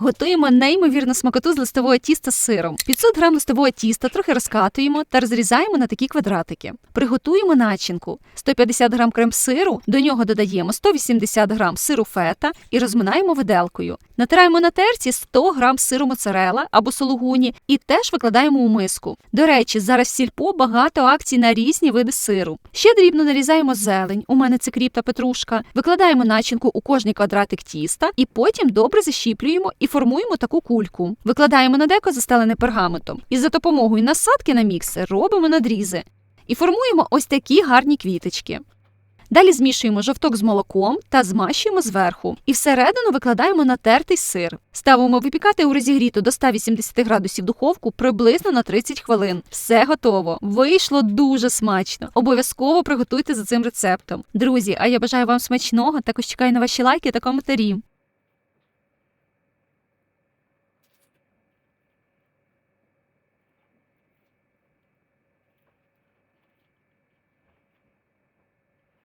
Готуємо неймовірну смакоту з листового тіста з сиром. 500 грам листового тіста трохи розкатуємо та розрізаємо на такі квадратики. Приготуємо начинку. 150 грам крем-сиру, до нього додаємо 180 грам сиру фета і розминаємо виделкою. Натираємо на терці 100 грам сиру моцарела або сулугуні і теж викладаємо у миску. До речі, зараз в сільпо багато акцій на різні види сиру. Ще дрібно нарізаємо зелень. У мене це кріп та петрушка. Викладаємо начинку у кожний квадратик тіста і потім добре защіплюємо і формуємо таку кульку. Викладаємо на деко застелене пергаментом. І за допомогою насадки на міксер робимо надрізи. І формуємо ось такі гарні квіточки. Далі змішуємо жовток з молоком та змащуємо зверху. І всередину викладаємо натертий сир. Ставимо випікати у розігріту до 180 градусів духовку приблизно на 30 хвилин. Все готово. Вийшло дуже смачно. Обов'язково приготуйте за цим рецептом. Друзі, а я бажаю вам смачного. Також чекаю на ваші лайки та коментарі.